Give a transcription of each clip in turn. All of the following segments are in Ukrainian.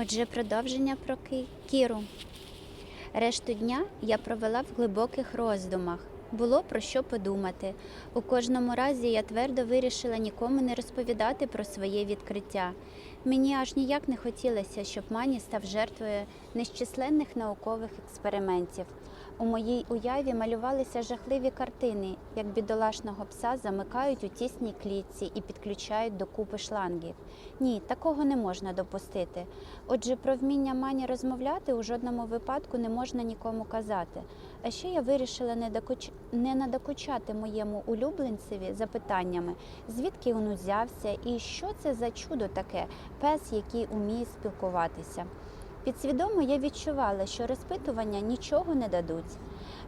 Отже, продовження про Кіру. Решту дня я провела в глибоких роздумах. Було про що подумати. У кожному разі я твердо вирішила нікому не розповідати про своє відкриття. Мені аж ніяк не хотілося, щоб Мані став жертвою нещисленних наукових експериментів. У моїй уяві малювалися жахливі картини, як бідолашного пса замикають у тісній клітці і підключають до купи шлангів. Ні, такого не можна допустити. Отже, про вміння мані розмовляти у жодному випадку не можна нікому казати. А ще я вирішила не, докуч... не надокучати моєму улюбленцеві запитаннями, звідки він узявся і що це за чудо таке, пес, який уміє спілкуватися. Підсвідомо я відчувала, що розпитування нічого не дадуть.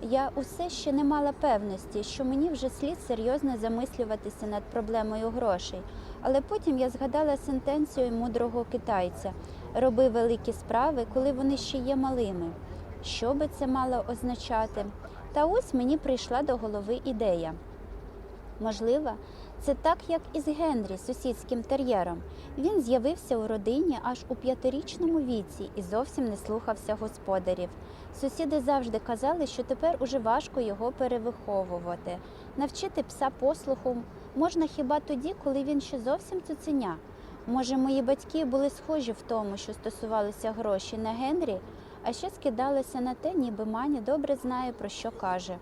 Я усе ще не мала певності, що мені вже слід серйозно замислюватися над проблемою грошей. Але потім я згадала сентенцію мудрого китайця роби великі справи, коли вони ще є малими. Що би це мало означати? Та ось мені прийшла до голови ідея. Можливо, це так, як із Генрі, сусідським тер'єром. Він з'явився у родині аж у п'ятирічному віці і зовсім не слухався господарів. Сусіди завжди казали, що тепер уже важко його перевиховувати. Навчити пса послуху можна хіба тоді, коли він ще зовсім цуценя. Може, мої батьки були схожі в тому, що стосувалося грошей на Генрі, а ще скидалися на те, ніби Маня добре знає, про що каже.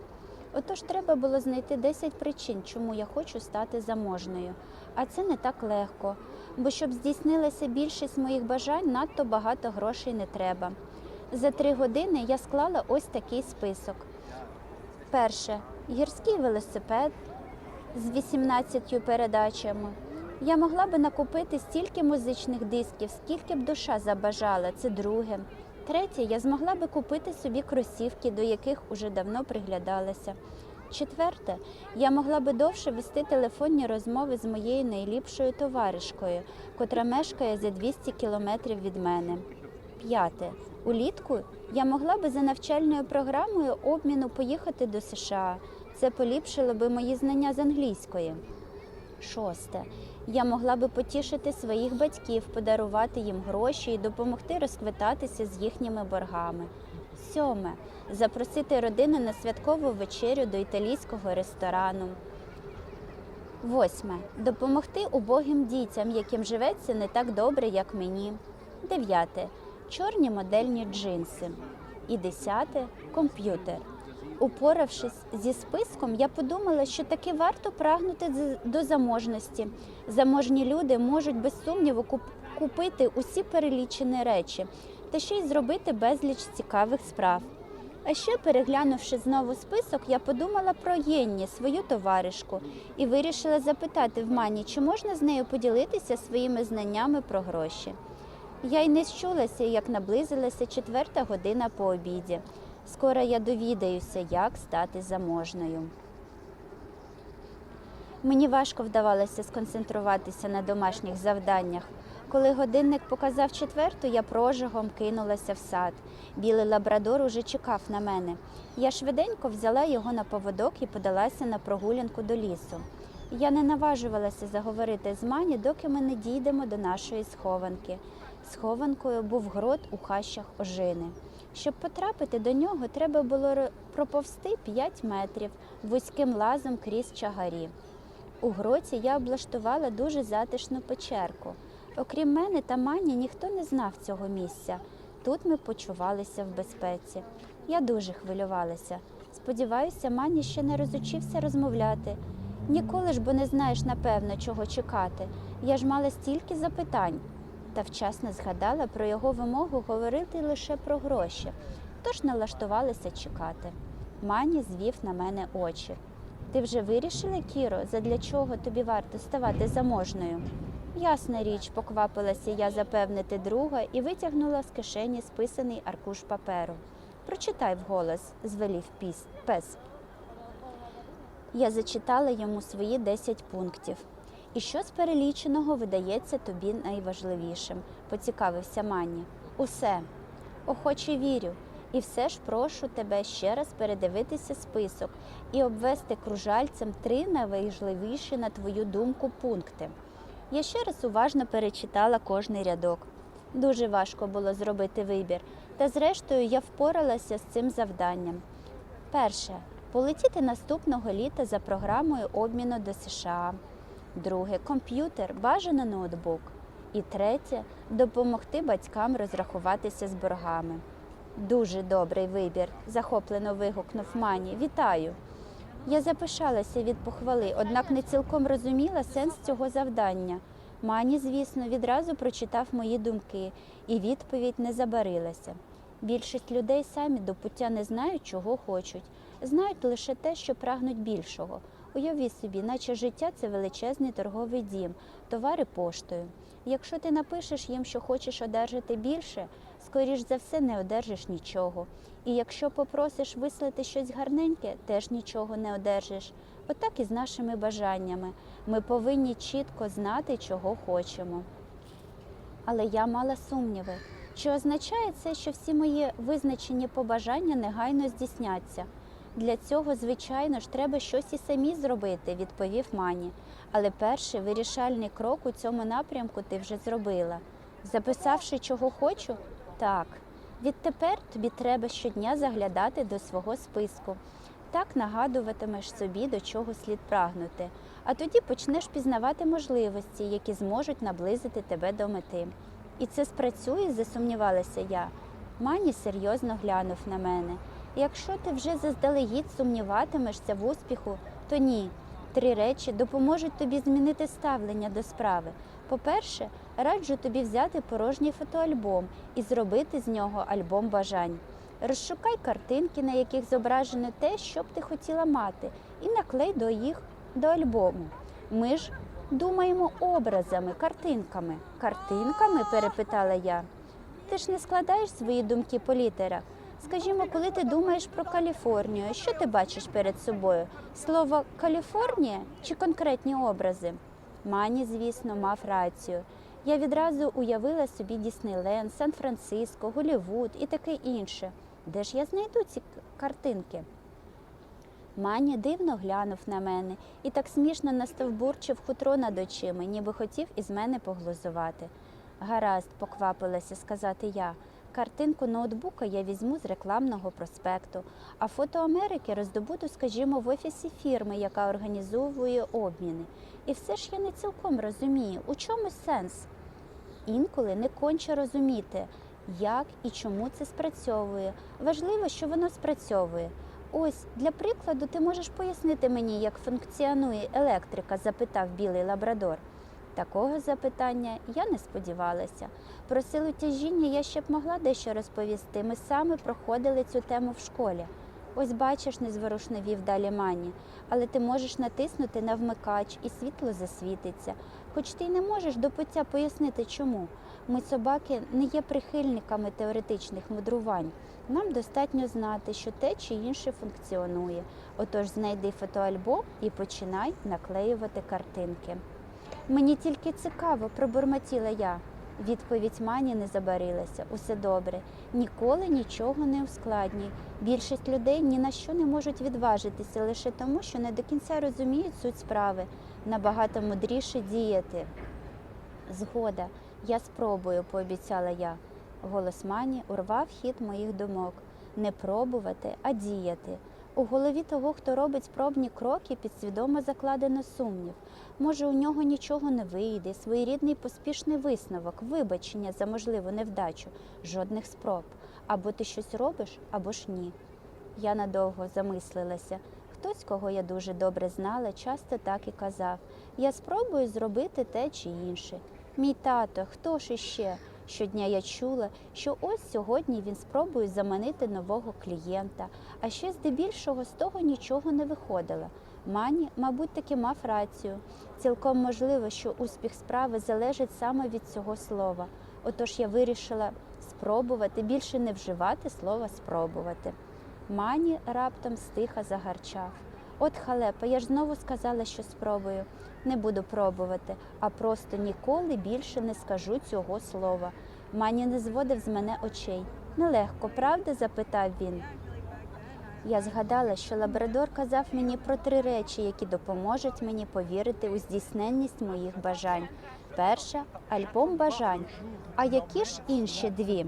Отож, треба було знайти 10 причин, чому я хочу стати заможною. А це не так легко, бо щоб здійснилася більшість моїх бажань, надто багато грошей не треба. За три години я склала ось такий список. Перше гірський велосипед з 18 передачами. Я могла би накупити стільки музичних дисків, скільки б душа забажала. Це друге. Третє, я змогла би купити собі кросівки, до яких уже давно приглядалася. Четверте, я могла би довше вести телефонні розмови з моєю найліпшою товаришкою, котра мешкає за 200 кілометрів від мене. П'яте. Улітку я могла би за навчальною програмою обміну поїхати до США. Це поліпшило би мої знання з англійської. Шосте. Я могла би потішити своїх батьків, подарувати їм гроші і допомогти розквитатися з їхніми боргами. Сьоме. Запросити родину на святкову вечерю до італійського ресторану. Восьме. Допомогти убогим дітям, яким живеться не так добре, як мені. Дев'яте. Чорні модельні джинси. І десяте комп'ютер. Упоравшись зі списком, я подумала, що таки варто прагнути до заможності. Заможні люди можуть без сумніву купити усі перелічені речі та ще й зробити безліч цікавих справ. А ще, переглянувши знову список, я подумала про Єнні, свою товаришку, і вирішила запитати в Мані, чи можна з нею поділитися своїми знаннями про гроші. Я й не щулася, як наблизилася четверта година по обіді. Скоро я довідаюся, як стати заможною. Мені важко вдавалося сконцентруватися на домашніх завданнях. Коли годинник показав четверту, я прожигом кинулася в сад. Білий лабрадор уже чекав на мене. Я швиденько взяла його на поводок і подалася на прогулянку до лісу. Я не наважувалася заговорити з мані, доки ми не дійдемо до нашої схованки. Схованкою був грот у хащах ожини. Щоб потрапити до нього, треба було ро- проповсти 5 метрів вузьким лазом крізь чагарі. У гроті я облаштувала дуже затишну печерку. Окрім мене та мані, ніхто не знав цього місця. Тут ми почувалися в безпеці. Я дуже хвилювалася. Сподіваюся, мані ще не розучився розмовляти. Ніколи ж бо не знаєш напевно, чого чекати. Я ж мала стільки запитань. Та вчасно згадала про його вимогу говорити лише про гроші, тож налаштувалася чекати. Мані звів на мене очі. Ти вже вирішила, Кіро, задля чого тобі варто ставати заможною? Ясна річ, поквапилася я запевнити друга і витягнула з кишені списаний аркуш паперу. Прочитай вголос, звелів піс, пес. Я зачитала йому свої 10 пунктів. І що з переліченого видається тобі найважливішим? поцікавився Манні. Усе. Охоче вірю. І все ж прошу тебе ще раз передивитися список і обвести кружальцем три найважливіші, на твою думку, пункти. Я ще раз уважно перечитала кожний рядок. Дуже важко було зробити вибір, та зрештою я впоралася з цим завданням. Перше полетіти наступного літа за програмою обміну до США. Друге комп'ютер, бажано ноутбук. І третє допомогти батькам розрахуватися з боргами. Дуже добрий вибір, захоплено вигукнув Мані. Вітаю! Я запишалася від похвали, однак не цілком розуміла сенс цього завдання. Мані, звісно, відразу прочитав мої думки, і відповідь не забарилася. Більшість людей самі до пуття не знають, чого хочуть, знають лише те, що прагнуть більшого. Уявіть собі, наче життя це величезний торговий дім, товари поштою. Якщо ти напишеш їм, що хочеш одержати більше, скоріш за все не одержиш нічого. І якщо попросиш вислати щось гарненьке, теж нічого не одержиш. Отак і з нашими бажаннями. Ми повинні чітко знати, чого хочемо. Але я мала сумніви. Чи означає це, що всі мої визначені побажання негайно здійсняться? Для цього, звичайно ж, треба щось і самі зробити, відповів Мані. Але перший вирішальний крок у цьому напрямку ти вже зробила. Записавши, чого хочу, так. Відтепер тобі треба щодня заглядати до свого списку. Так нагадуватимеш собі, до чого слід прагнути, а тоді почнеш пізнавати можливості, які зможуть наблизити тебе до мети. І це спрацює, засумнівалася я. Мані серйозно глянув на мене. Якщо ти вже заздалегідь сумніватимешся в успіху, то ні. Три речі допоможуть тобі змінити ставлення до справи. По-перше, раджу тобі взяти порожній фотоальбом і зробити з нього альбом бажань. Розшукай картинки, на яких зображено те, що б ти хотіла мати, і наклей до їх до альбому. Ми ж думаємо образами, картинками. Картинками? перепитала я. Ти ж не складаєш свої думки по літерах. Скажімо, коли ти думаєш про Каліфорнію, що ти бачиш перед собою? Слово Каліфорнія чи конкретні образи? Мані, звісно, мав рацію. Я відразу уявила собі Діснейленд, Сан-Франциско, Голівуд і таке інше. Де ж я знайду ці картинки? Мані дивно глянув на мене і так смішно настовбурчив хутро над очима, ніби хотів із мене поглузувати. Гаразд, поквапилася сказати я. Картинку ноутбука я візьму з рекламного проспекту, а фото Америки роздобуду, скажімо, в офісі фірми, яка організовує обміни. І все ж я не цілком розумію, у чому сенс? Інколи не конче розуміти, як і чому це спрацьовує. Важливо, що воно спрацьовує. Ось для прикладу, ти можеш пояснити мені, як функціонує електрика? запитав білий лабрадор. Такого запитання я не сподівалася. Про силу тяжіння я ще б могла дещо розповісти. Ми саме проходили цю тему в школі. Ось бачиш, незворушно вів далі мані, але ти можеш натиснути на вмикач і світло засвітиться. Хоч ти й не можеш до пуття пояснити чому. Ми, собаки, не є прихильниками теоретичних мудрувань. Нам достатньо знати, що те чи інше функціонує. Отож знайди фотоальбом і починай наклеювати картинки. Мені тільки цікаво, пробурмотіла я. Відповідь Мані не забарилася. Усе добре. Ніколи нічого не ускладнюй. Більшість людей ні на що не можуть відважитися лише тому, що не до кінця розуміють суть справи. Набагато мудріше діяти. Згода, я спробую, пообіцяла я. Голос Мані урвав хід моїх думок. Не пробувати, а діяти. У голові того, хто робить спробні кроки, підсвідомо закладено сумнів. Може, у нього нічого не вийде, своєрідний поспішний висновок, вибачення за можливу невдачу, жодних спроб. Або ти щось робиш, або ж ні. Я надовго замислилася. Хтось, кого я дуже добре знала, часто так і казав: я спробую зробити те чи інше. Мій тато, хто ж іще? Щодня я чула, що ось сьогодні він спробує заманити нового клієнта, а ще здебільшого з того нічого не виходило. Мані, мабуть, таки мав рацію. Цілком можливо, що успіх справи залежить саме від цього слова. Отож я вирішила спробувати, більше не вживати слова спробувати. Мані раптом стиха загарчав. От халепа, я ж знову сказала, що спробую. Не буду пробувати, а просто ніколи більше не скажу цього слова. Мані не зводив з мене очей. Нелегко, правда? запитав він. Я згадала, що лабрадор казав мені про три речі, які допоможуть мені повірити у здійсненність моїх бажань. перша альбом бажань. А які ж інші дві?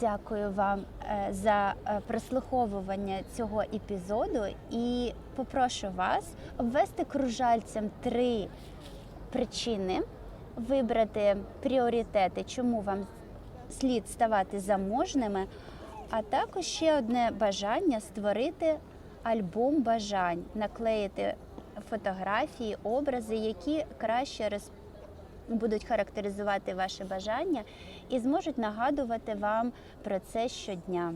Дякую вам е, за е, прослуховування цього епізоду. І попрошу вас обвести кружальцем три причини, вибрати пріоритети, чому вам слід ставати заможними, а також ще одне бажання створити альбом бажань, наклеїти фотографії, образи, які краще роз будуть характеризувати ваше бажання і зможуть нагадувати вам про це щодня.